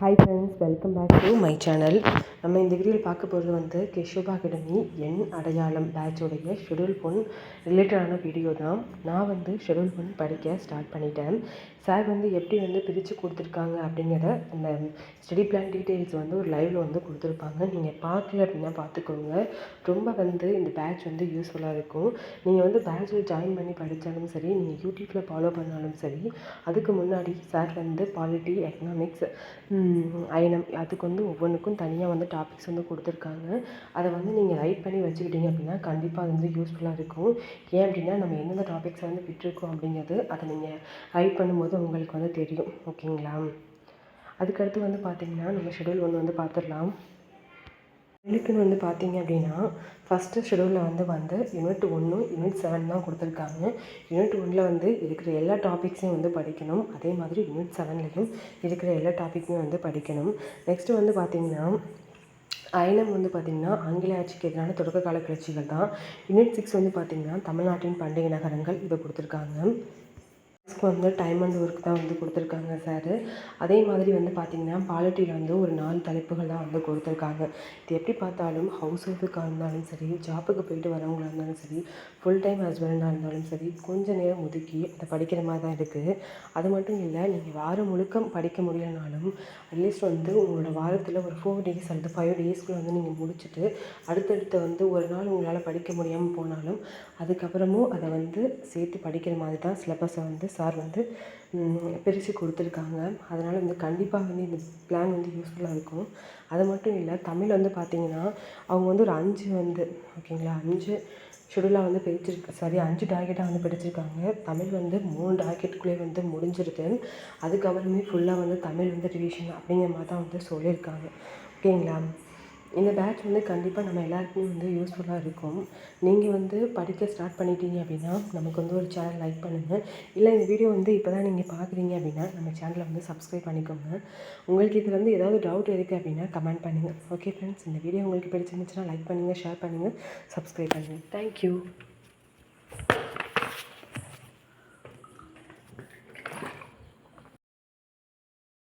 Hi friends welcome back to my channel நம்ம இந்த வீடியோவில் பார்க்க போகிறது வந்து கெஷோபா அகாடமி என் அடையாளம் பேட்சோடைய ஷெடியூல் ஒன் ரிலேட்டடான வீடியோ தான். நான் வந்து ஷெடியூல் ஒன் படிக்க ஸ்டார்ட் பண்ணிட்டேன். சார் வந்து எப்படி வந்து பிரித்து கொடுத்துருக்காங்க அப்படிங்கிற அந்த ஸ்டடி பிளான் டீட்டெயில்ஸ் வந்து ஒரு லைவில் வந்து கொடுத்துருப்பாங்க. நீங்கள் பார்க்கல அப்படின்னா பார்த்துக்கோங்க. ரொம்ப வந்து இந்த பேட்ச் வந்து யூஸ்ஃபுல்லாக இருக்கும். நீங்கள் வந்து பேட்சில் ஜாயின் பண்ணி படித்தாலும் சரி நீங்கள் யூடியூப்பில் ஃபாலோ பண்ணாலும் சரி அதுக்கு முன்னாடி சார் வந்து பாலிட்டி எக்கனாமிக்ஸ் அயனம் அதுக்கு வந்து ஒவ்வொன்றுக்கும் தனியாக வந்து டாபிக்ஸ் வந்து கொடுத்துருக்காங்க. அதை வந்து நீங்கள் ரைட் பண்ணி வச்சுக்கிட்டீங்க அப்படின்னா கண்டிப்பாக அது வந்து யூஸ்ஃபுல்லாக இருக்கும். ஏன் அப்படின்னா நம்ம எந்தெந்த டாபிக்ஸ் வந்து விட்டுருக்கோம் அப்படிங்கிறது அதை நீங்கள் ரைட் பண்ணும்போது உங்களுக்கு வந்து தெரியும். ஓகேங்களா அதுக்கடுத்து வந்து பார்த்திங்கன்னா நம்ம ஷெடியூல் ஒன்று வந்து பார்த்துடலாம் இதுக்குன்னு வந்து பார்த்தீங்க அப்படின்னா ஃபஸ்ட்டு ஷெடியூலில் வந்து வந்து யூனிட் ஒன்று யூனிட் செவன் தான் கொடுத்துருக்காங்க. யூனிட் ஒன்றில் வந்து இருக்கிற எல்லா டாபிக்ஸையும் வந்து படிக்கணும். அதே மாதிரி யூனிட் செவன்லேயும் இருக்கிற எல்லா டாப்பிக்குமே வந்து படிக்கணும். நெக்ஸ்ட்டு வந்து பார்த்திங்கன்னா அயனம் வந்து பார்த்திங்கன்னா ஆங்கில ஆட்சிக்கு எதிரான தொடக்க கால கிளர்ச்சிகள் தான். யூனிட் சிக்ஸ் வந்து பார்த்திங்கன்னா தமிழ்நாட்டின் பண்டிகை நகரங்கள் இதை கொடுத்துருக்காங்க. மேக்ஸ்க்கு வந்து டைம் அண்ட் ஒர்க் தான் வந்து கொடுத்துருக்காங்க சார் அதே மாதிரி வந்து பார்த்திங்கன்னா பாலிட்டியில் வந்து ஒரு நாலு தலைப்புகள் தான் வந்து கொடுத்துருக்காங்க. இது எப்படி பார்த்தாலும் ஹவுஸ் ஒய்ஃபுக்காக இருந்தாலும் சரி ஜாப்புக்கு போயிட்டு வரவங்களாக இருந்தாலும் சரி ஃபுல் டைம் ஹஸ்பண்டாக இருந்தாலும் சரி கொஞ்சம் நேரம் ஒதுக்கி அதை படிக்கிற மாதிரி தான் இருக்குது அது மட்டும் இல்லை நீங்கள் வாரம் முழுக்க படிக்க முடியலனாலும் அட்லீஸ்ட் வந்து உங்களோட வாரத்தில் ஒரு ஃபோர் டேஸ் அல்லது ஃபைவ் டேஸ்க்குள்ளே வந்து நீங்கள் முடிச்சுட்டு அடுத்தடுத்து வந்து ஒரு நாள் உங்களால் படிக்க முடியாமல் போனாலும் அதுக்கப்புறமும் அதை வந்து சேர்த்து படிக்கிற மாதிரி தான் சிலபஸை வந்து சார் வந்து பிரித்து கொடுத்துருக்காங்க. அதனால் வந்து கண்டிப்பாக வந்து இந்த பிளான் வந்து யூஸ்ஃபுல்லாக இருக்கும். அது மட்டும் இல்லை தமிழ் வந்து பார்த்திங்கன்னா அவங்க வந்து ஒரு அஞ்சு வந்து ஓகேங்களா? அஞ்சு ஷெடியூலாக வந்து பிரிச்சிருக்கு சாரி அஞ்சு டார்கெட்டாக வந்து பிரிச்சிருக்காங்க. தமிழ் வந்து மூணு டார்கெட்டுக்குள்ளேயே வந்து முடிஞ்சிருது. அதுக்கப்புறமே ஃபுல்லாக வந்து தமிழ் வந்து ரிவிஷன் அப்படிங்கிற மாதிரி தான் வந்து சொல்லியிருக்காங்க. ஓகேங்களா? இந்த பேட்ச் வந்து கண்டிப்பாக நம்ம எல்லாருக்குமே வந்து யூஸ்ஃபுல்லாக இருக்கும். நீங்கள் வந்து படிக்க ஸ்டார்ட் பண்ணிட்டீங்க அப்படின்னா நமக்கு வந்து ஒரு சேனல் லைக் பண்ணுங்கள் இல்லை இந்த வீடியோ வந்து இப்போ தான் நீங்கள் பார்க்குறீங்க அப்படின்னா நம்ம சேனலை வந்து சப்ஸ்கிரைப் பண்ணிக்கோங்க. உங்களுக்கு இதில் வந்து ஏதாவது டவுட் இருக்குது அப்படின்னா கமெண்ட் பண்ணுங்கள் ஓகே ஃப்ரெண்ட்ஸ் இந்த வீடியோ உங்களுக்கு பிடிச்சிருந்துச்சுன்னா லைக் பண்ணுங்கள் ஷேர் பண்ணுங்கள் சப்ஸ்கிரைப் பண்ணுங்கள் தேங்க்யூ